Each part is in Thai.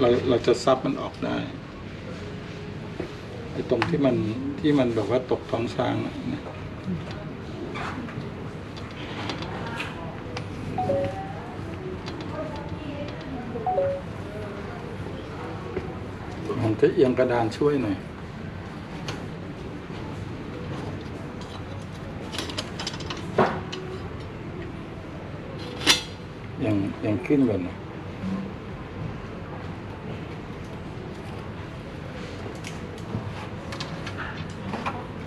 เราเราจะซับมันออกได้ไอ้ตรงที่มันที่มันแบบว่าตกท้องช้างนะผมจะเอียงกระดานช่วยหน่อยยังยังขึ้นก่อนนะ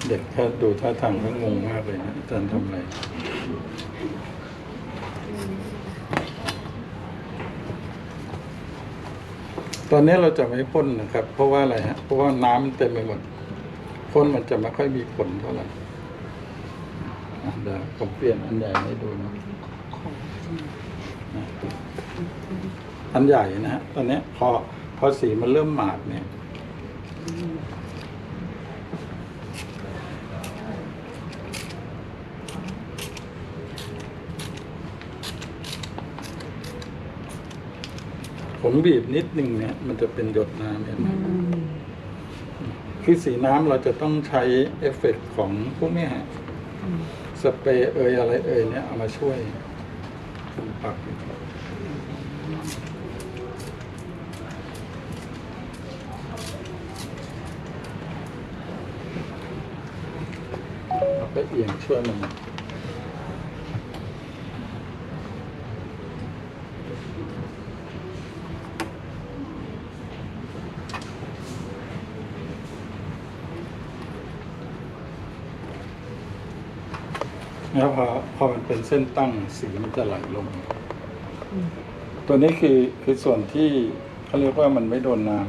เด็กแค่ดูท่าทางก็งงมากเลยนะอาจารย์ทำอะไรตอนนี้เราจะไม่พ่นนะครับ เพราะว่าอะไรฮะเพราะว่าน้ำมันเต็มไปหมดพ่นมันจะไม่ค่อยมีผลเท่าไหร่เดี๋ยวผมเปลี่ยนอันใหญ่ให้ดูนะอันใหญ่นะฮะตอนนี้พอพอสีมันเริ่มหมาดเนี่ย ผมบีบนิดนึงเนี่ย มันจะเป็นหยดน้ำเห็นไหมคือสีน้ำเราจะต้องใช้เอฟเฟกต์ของพวกเนี้ยฮะสเปรย์เอยอะไรเอยเนี่ยเอามาช่วยปรับอยู่เราก็เอียงช่วยมัน แล้วพอพอมันเป็นเส้นตั้งสีมันจะไหลลง ตัวนี้คือคือส่วนที่เขาเรียกว่ามันไม่โดนน้ำ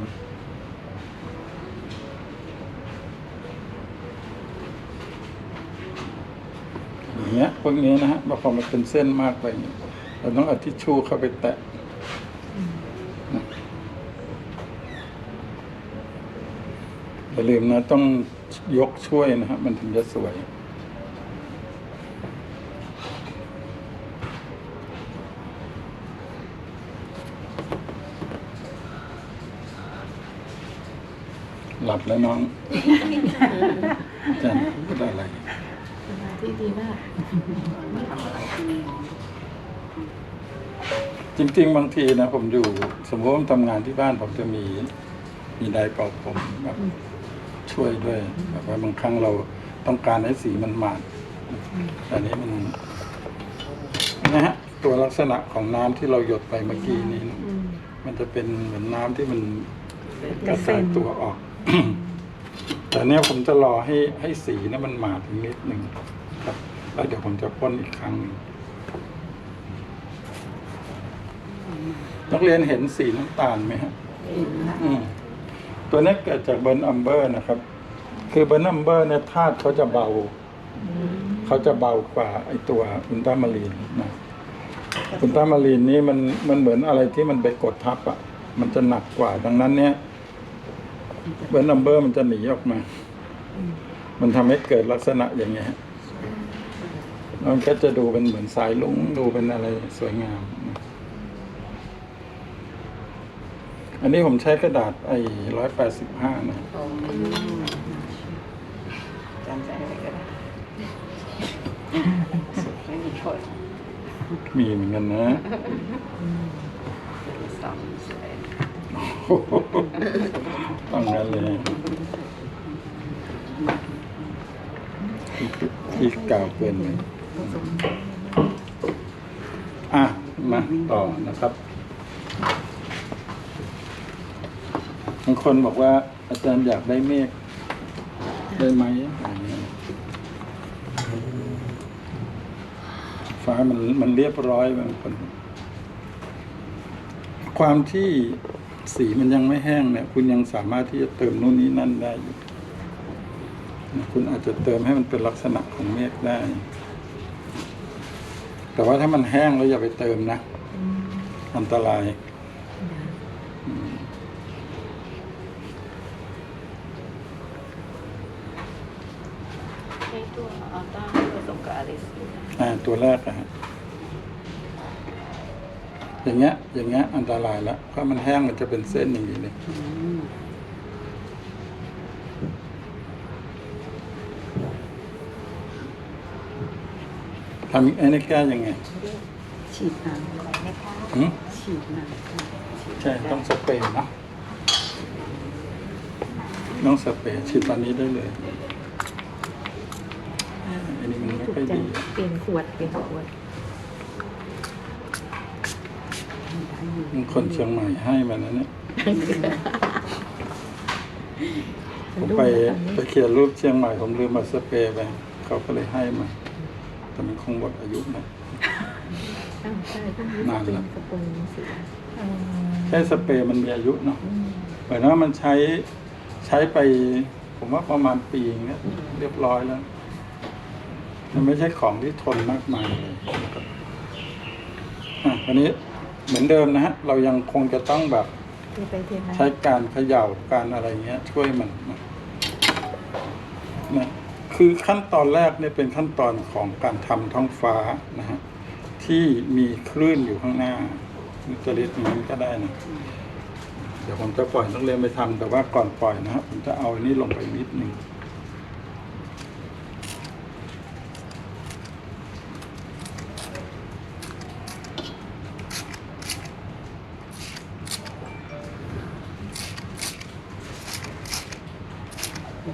อย่างเงี้ยพวกนี้นะฮะพอมันเป็นเส้นมากไปเนี่ยเราต้องเอาทิชชู่เข้าไปแตะนะอย่าลืมนะ ต้องยกช่วยนะฮะมันถึงจะสวย หลับแล้วน้องอาจารย์พูดอะไรสมาธิดีมากจริง ๆ บางทีนะผมอยู่ สมมติว่าผมทำงานที่บ้านผมจะมี มีไดร์เป่าผมแบบช่วยด้วยแบบว่าบางครั้งเราต้องการให้สีมันหมาดอันนี้มันนะฮะตัวลักษณะของน้ำที่เราหยดไปเมื่อกี้นี้นะมันจะเป็นเหมือนน้ำที่มันกระจายตัวออก แต่เนี้ยผมจะรอให้ให้สีเนี่ยมันหมาดอีกนิดหนึ่งครับแล้วเดี๋ยวผมจะพ่นอีกครั้งหนึ่งนักเรียนเห็นสีน้ำตาลไหมฮะอืมตัวนี้เกิดจากเบิร์นอัมเบอร์นะครับ คือเบิร์นอัมเบอร์เนี่ยธาตุเขาจะเบา เขาจะเบากว่าไอตัวอุลตรามารีนนะอุลตรามารีนนี่มันมันเหมือนอะไรที่มันไปกดทับอะ มันจะหนักกว่าดังนั้นเนี่ย เบิร์นอัมเบอร์มันจะหนีออกมา มันทำให้เกิดลักษณะอย่างเงี้ยฮะมันก็จะดูเป็นเหมือนสายลุงดูเป็นอะไรสวยงามนะอันนี้ผมใช้กระดาษไอ้ร้อยแปดสิบห้านะจำใจอะไรก็ได้ไม่มีผลมีเหมือนกันนะสองสวย ต้องนั้นเลยที่กล่าวเกินไปอะ มาต่อนะครับบางคนบอกว่า อาจารย์อยากได้เมฆได้ไหมฟ้ามันมันเรียบร้อยบางคน ความที่ สีมันยังไม่แห้งเนี่ย คุณยังสามารถที่จะเติมนู่นนี่นั่นได้อยู่นะคุณอาจจะเติมให้มันเป็นลักษณะของเมฆได้ แต่ว่าถ้ามันแห้งแล้วอย่าไปเติมนะ อันตรายให้ตัวอัลต้าผสมกับอลิสอ่าตัวแรกอะฮะ อย่างเงี้ย อย่างเงี้ยอันตรายแล้วเพราะมันแห้งมันจะเป็นเส้นอย่างนี้เลยอืมทำไอ้นี่แก้ยังไง ฉีดน้ำหืม ฉีดน้ำใช่ ต้องสเปรย์เนาะต้องสเปรย์ฉีดตอนนี้ได้เลยอันนี้มันไม่ถูกค่อยใจดี เปลี่ยนขวด เปลี่ยนขวด มันคนเชียงใหม่ให้มาแล้วเนี่ยผมไปไปเขียนรูปเชียงใหม่ผมลืมมาสเปรย์ไปเขาก็เลยให้มาแต่มันคงหมดอายุนะอ้าวใช่พวกนี้นานจะแล้เป็วนกระโปรงสีแค่สเปรย์มันมีอายุเนาะอืมเหมือนว่ามันใช้ใช้ไป ผมว่าประมาณปีเนี้ยเรียบร้อยแล้ว มันไม่ใช่ของที่ทนมากมายเลยอะอันนี้ เหมือนเดิมนะฮะ เรายังคงจะต้องแบบเทไปเทมาใช้การเขย่าการอะไรเงี้ย ช่วยมันนะนะคือขั้นตอนแรกเนี่ยเป็นขั้นตอนของการทำท้องฟ้านะฮะที่มีคลื่นอยู่ข้างหน้าจะเรียกอย่างนั้นก็ได้นะเดี๋ยวผมจะปล่อยนักเรียนไปทำแต่ว่าก่อนปล่อยนะครับผมจะเอาอันนี้ลงไปนิดหนึ่ง ต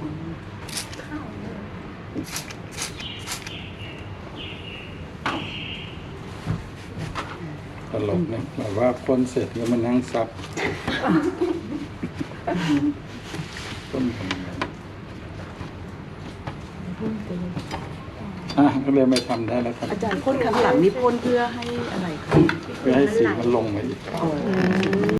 ลกเนี่ยแบบว่าพ่นเสร็จแล้วมันนั่งซับต้นทำไงพ่นไปเลยอะนักเรียนไปทำได้แล้วครับ อาจารย์พ่นข้างหลังนี่พ่นเพื่อให้อะไรคะเพื่อให้สีมันลงมาอีกอ๋อ